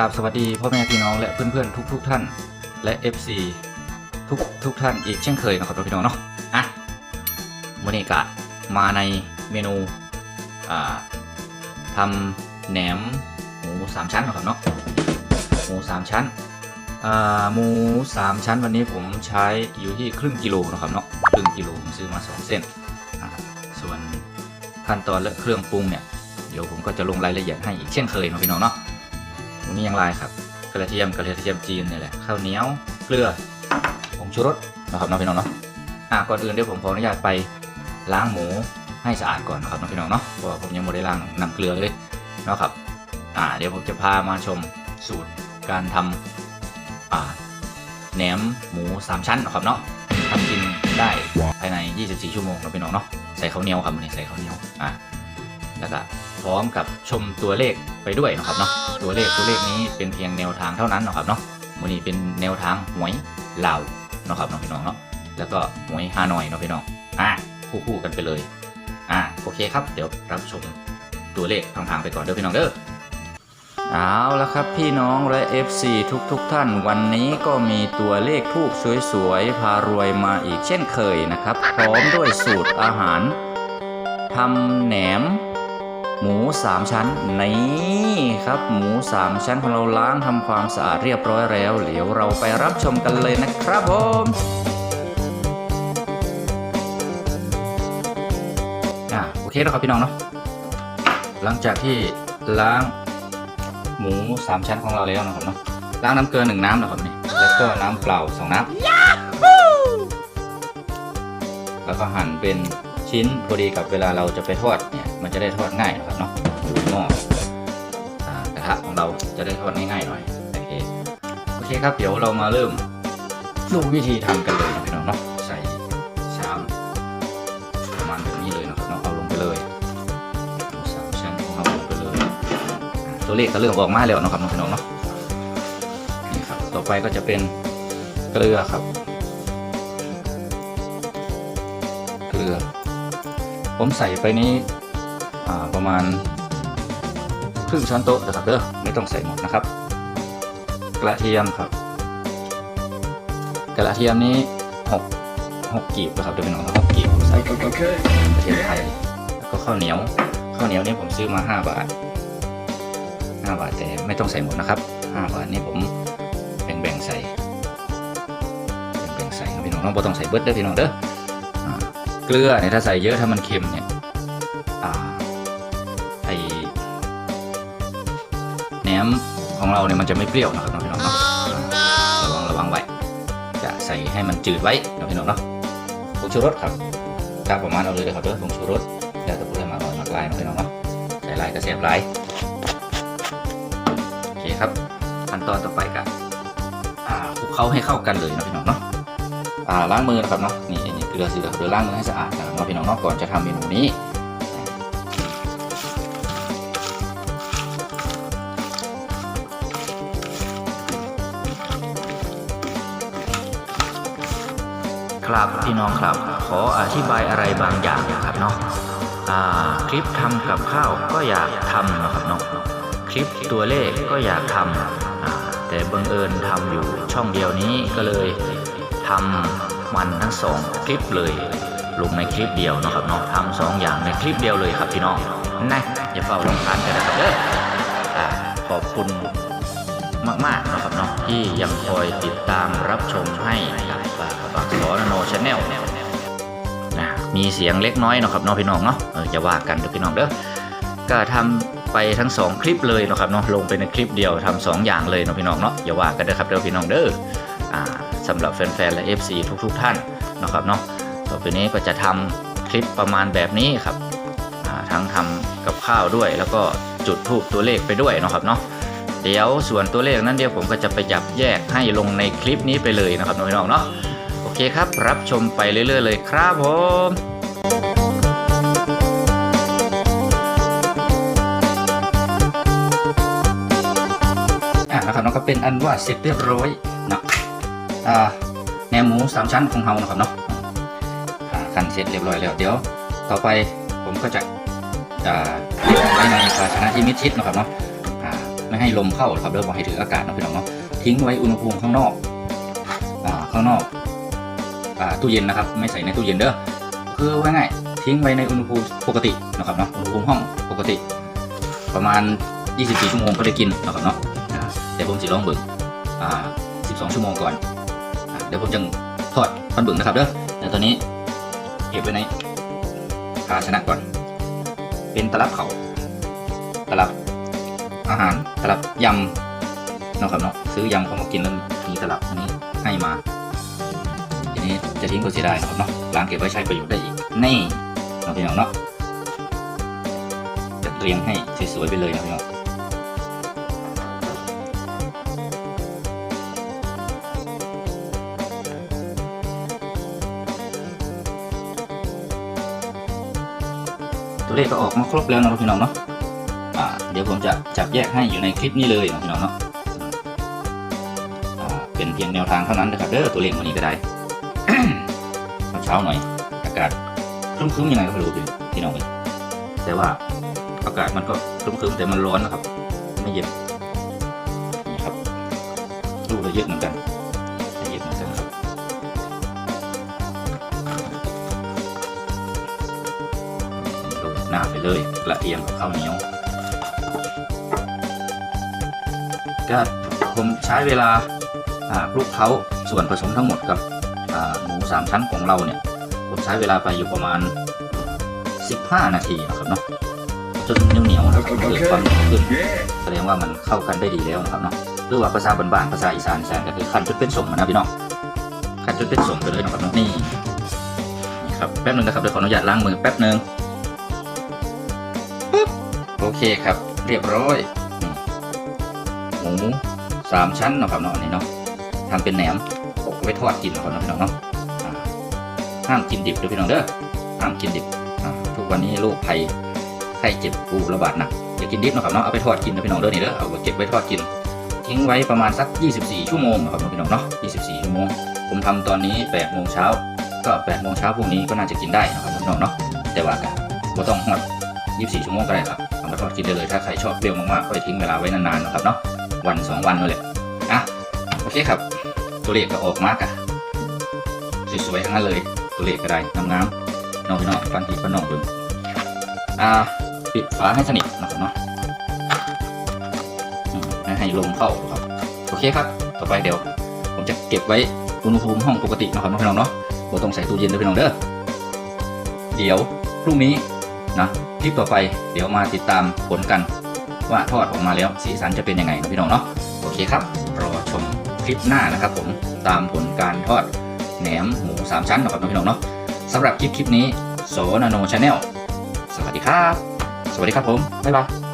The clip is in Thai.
กราบสวัสดีพ่อแม่พี่น้องและเพื่อนๆ ทุก ๆ ท่าน และ FC ทุกทุกท่านอีกเช่นเคยนะครับพี่น้องเนาะอะวันนี้กะมาในเมนูอ่าทำแหนมหมูสามชั้นนะครับเนาะหมูสามชั้นอ่าหมูสามชั้นวันนี้ผมใช้อยู่ที่ครึ่งกิโลนะครับเนาะครึ่งกิโลผมซื้อมาสองเส้นอ่าส่วนขั้นตอนและเครื่องปรุงเนี่ยเดี๋ยวผมก็จะลงรายละเอียดให้อีกเช่นเคยนะพี่น้องเนาะ มีอย่างไรครับกระเทียมกระเทียมจีนเนี่ยแหละข้าวเหนียวเกลือผงชูรสนะครับน้องพี่น้องเนาะอะก่อนอื่นเดี๋ยวผมขออนุญาตไปล้างหมูให้สะอาดก่อนนะครับน้องพี่น้องเนาะเพราะผมยังไม่ได้ล้างน้ำเกลือเลยนะครับอ่าเดี๋ยวผมจะพามาชมสูตรการทำอ่าแหนมหมูสามชั้นนะครับเนาะทำกินได้ภายใน 24 ชั่วโมงนะพี่น้องเนาะใส่ข้าวเหนียวครับนนี้ใส่ข้าวเหนียวอะ แล้วก็พร้อมกับชมตัวเลขไปด้วยนะครับเนาะตัวเลขตัวเลขนี้เป็นเพียงแนวทางเท่านั้นนะครับเนาะวันนี้เป็นแนวทางหวยลาวนะครับน้องพี่น้องเนาะแล้วก็หวยฮานอยเนาะพี่น้องอะคู่คู่กันไปเลยอะโอเคครับ เดี๋ยวรับชมตัวเลขทางๆไปก่อนเด้อพี่น้องเด้อเอาละครับพี่น้องและ FC ทุกๆทท่านวันนี้ก็มีตัวเลขทูกสวยๆ พารวยมาอีกเช่นเคยนะครับ พร้อมด้วยสูตรอาหารทำแหนม หมูสามชั้นนี่ครับหมูสามชั้นของเราล้างทำความสะอาดเรียบร้อยแล้วเดี๋ยวเราไปรับชมกันเลยนะครับผมอะโอเคแล้วครับพี่น้องเนาะหลังจากที่ล้างหมูสามชั้นของเราแล้วนะครับเนาะล้างน้ำเกลือหนึ่งน้ำนะครับนี่แล้วก็น้ำเปล่าสองน้ำแล้วก็หั่นเป็น ชิ้นพอดีกับเวลาเราจะไปทอดเนี่ยมันจะได้ทอดง่ายนะครับเนาะดูหม้อกระทะของเราจะได้ทอดง่ายๆหน่อยโอเคโอเคครับเดี๋ยวเรามาเริ่มดูวิธีทำกันเลยนะพี่น้องเนาะใส่ชามประมาณแบบนี้เลยนะครับเนาะเอาลงไปเลยสามชั้นขอาลงไปเลยตัวเลขก็เริ่มออกมาแล้วนะครับน้องพี่น้องเนาะนี่ครับต่อไปก็จะเป็นเกลือครับ เกลือ ผมใส่ไปนี้อ่าประมาณครึ่งช้อนโต๊ะนะครับเด้อไม่ต้องใส่หมดนะครับ กระเทียมครับ กระเทียมนี้หกหกกีบนะครับเดี๋ยวเป็นของหกกีบผมใส่กระเทียมไทยแล้วก็ข้าวเหนียวข้าวเหนียวนี่ผมซื้อมาห้าบาทห้าบาทแต่ไม่ต้องใส่หมดนะครับห้าบาทนี่ผมแบ่งๆใส่แบ่งๆใส่ครับพี่น้องน้องบ่ต้องใส่เบิดเด้อพี่น้องเด้ออ่า เกลือเนี่ยถ้าใส่เยอะถ้ามันเค็มเนี่ยอ่าไอแหนมของเราเนี่ยมันจะไม่เปรี้ยวนะครับน้องพี่น้องเนาะระวังระวังไว้จะใส่ให้มันจืดไว้น้องพี่น้องเนาะผงชูรสครับกาประมาณเอาเลยนะครับเด้อผงชูรสแล้วแต่ผู้ใดมาหน่อยมากลายน้องพี่น้องเนาะใส่ลายกระเสียบลายโอเคครับขั้นตอนต่อไปกับคลุกเคล้าให้เข้ากันเลยนะพี่น้องเนาะ ล้างมือนะครับเนาะนี่นี่เกลือสีเหลืองเกลือล้างมือให้สะอาดนะครับเนาพี่น้องนาะก่อนจะทำเมนูนี้ครับพี่น้องครับขออธิบายอะไรบางอย่างนะครับเนาะคลิปทำกับข้าวก็อยากทำนะครับเนาะคลิปตัวเลขก็อยากทำอ่าแต่บังเอิญทำอยู่ช่องเดียวนี้ก็เลย ทำมันทั้งสองคลิปเลยลงในคลิปเดียวนะครับเนาะทำสองอย่างในคลิปเดียวเลยครับพี่น้องนะอย่าเฝ้าลำคาญกันนะครับเด้ออขอบคุณมากๆนะครับเนาะที่ยังคอยติดตามรับชมให้กับปากสอนโนชาแนลนะมีเสียงเล็กน้อยเนาะครับเนาะพี่น้องเนาะออจะว่ากันเด้อพี่น้องเด้อก็ทำไปทั้งสองคลิปเลยเนาะครับเนาะลงไปในคลิปเดียวทำสองอย่างเลยเนาะพี่น้องเนาะอย่าว่ากันเด้อครับเด้อพี่น้องเด้ออ่า สำหรับแฟนๆ และ FC ทุกๆ ท่านนะครับเนาะต่อไปนี้ก็จะทำคลิปประมาณแบบนี้ครับทั้งทำกับข้าวด้วย แล้วก็จุดทูบตัวเลขไปด้วยนะครับเนาะเดี๋ยวส่วนตัวเลขนั้นเดี๋ยวผมก็จะไปจับแยกให้ลงในคลิปนี้ไปเลยนะครับน้องๆเนาะโอเคครับ รับชมไปเรื่อยๆเลยครับผมอะนะครับน้องก็เป็นอันว่าเสร็จเรียบร้อย แหนมหมูสามชั้นของเรานะครับเนาะอ่าขั้นเสร็จเรียบร้อยแล้วเดี๋ยว ต่อไปผมก็จะอ่าเก็บไว้ในภาชนะที่มิดชิดนะครับเนาะไม่ให้ลมเข้านะครับเริ่มให้ถืออากาศนะพี่น้องเนาะทิ้งไว้อุณหภูมิข้างนอกข้างนอกตู้เย็นนะครับ ไม่ใส่ในตู้เย็นเด้อคือว่าง่ายทิ้งไว้ในอุณหภูมิปกตินะครับเนาะอุณหภูมิห้องปกติ ประมาณ 24 ชั่วโมงก็ได้กินนะครับเนาะอ่ผมจะลองเบิ่งอ่า12 ชั่วโมงก่อน เดี๋ยวผมจะทอดตอนบิ่งนะครับเด้อแต่ตอนนี้เก็บไว้ในภาชนะก่อน เป็นตลับเขาตลับอาหารตลับยำเนาะครับเนาะซื้อยำเขามากินแล้วมีตลับอันนี้ให้มาทีนี้จะทิ้งก็เสียดายนะครับเนาะล้างเก็บไว้ใช้ประโยชน์ได้อีกนี่เนาะพี่น้องเนาะจะเรียงให้สวยๆไปเลยนะพี่น้อง ตัวเลขก็ออกมาครบแล้วนะครับพี่น้องเนาะอ่าเดี๋ยวผมจะจับแยกให้อยู่ในคลิปนี้เลยนะพี่น้องเนาะอ่าเป็นเพียงแนวทางเท่านั้นนะครับเด้อตัวเลขวันนี้ก็ได้เช้าหน่อย อากาศครึ้มๆยังไงก็ไม่รู้พี่น้องเอ้ยแต่ว่าอากาศมันก็ครึ้มๆแต่มันร้อนนะครับ ไม่เย็นนี่ครับลูกเราเยอะเหมือนกัน เลยกระเทียมกับข้าวเหนียวก็ผมใช้เวลาอ่าคลุกเคล้าส่วนผสมทั้งหมดกับอ่าหมูสามชั้นของเราเนี่ยผมใช้เวลาไปอยู่ประมาณ 15 นาทีนะครับเนาะจนเหนียวๆนะครับเกิดความเหนียวขึ้นแสดงว่ามันเข้ากันได้ดีแล้วนะครับเนาะหรือว่าภาษาบ้านๆภาษาอีสานแสนก็คือคันจนเป็นสมนะพี่น้องคันจนเป็นสมไปเลยนะครับเนาะนี่นี่ครับแป๊บนึงนะครับเดี๋ยวขออนุญาตล้างมือแป๊บนึงปึ๊บโอ เคครับ เรียบร้อย หมูสามชั้นเนาะครับเนาะนนี้เนาะทำเป็นแหนมอบไว้ทอดกินนะครับเนาะพี่น้องเนาะห้ามกินดิบเด้อพี่น้องเด้อห้ามกินดิบทุกวันนี้โรคภัยไข้เจ็บปูระบาดหนักอย่ากินดิบนะครับเนาะเอาไปทอดกินนะพี่น้องเด้อนี่เด้อเอาไปเก็บไว้ทอดกิน ทิ้งไว้ประมาณสัก 24 ชั่วโมงนะครับพี่น้องเนาะ 24 ชั่วโมง ผมทำตอนนี้8โมงเช้าก็8โมงเช้าพรุ่งนี้ก็น่าจะกินได้นะครับพี่น้องเนาะแต่ว่าก็ต้องฮอด24 ชั่วโมงก็ได้ครับ เอามาทอดกินได้เลยถ้าใครชอบเปรี้ยวมากๆก็ไปทิ้งเวลาไว้นานๆนะครับเนาะวันสองวันนั่นแหละอะโอเคครับ ตัวเลขก็ออกมากอะสวยๆทั้งนั้นเลยตัวเลขก็ได้งามๆน้องพี่น้องฟันทีฟันน้องเบิ่งอ่าปิดฝาให้สนิทนะครับเนาะให้ลมเข้าครับโอเคครับ ต่อไปเดี๋ยว ผมจะเก็บไว้อุณหภูมิห้องปกตินะครับน้องพี่น้องเนาะบ่ต้องใส่ตู้เย็นเด้อพี่น้องเด้อเดี๋ยวพรุ่งนี้นะ คลิปต่อไปเดี๋ยวมาติดตามผลกันว่าทอดออกมาแล้วสีสันจะเป็นยังไงนะพี่น้องเนาะโอเคครับรอชมคลิปหน้านะครับ ผมตามผลการทอดแหนมหมูสามชั้นนะครับน้องพี่น้องเนาะสำหรับคลิปคลิปนี้โสนาโนชาแนลสวัสดีครับ สวัสดีครับผมบ๊ายบาย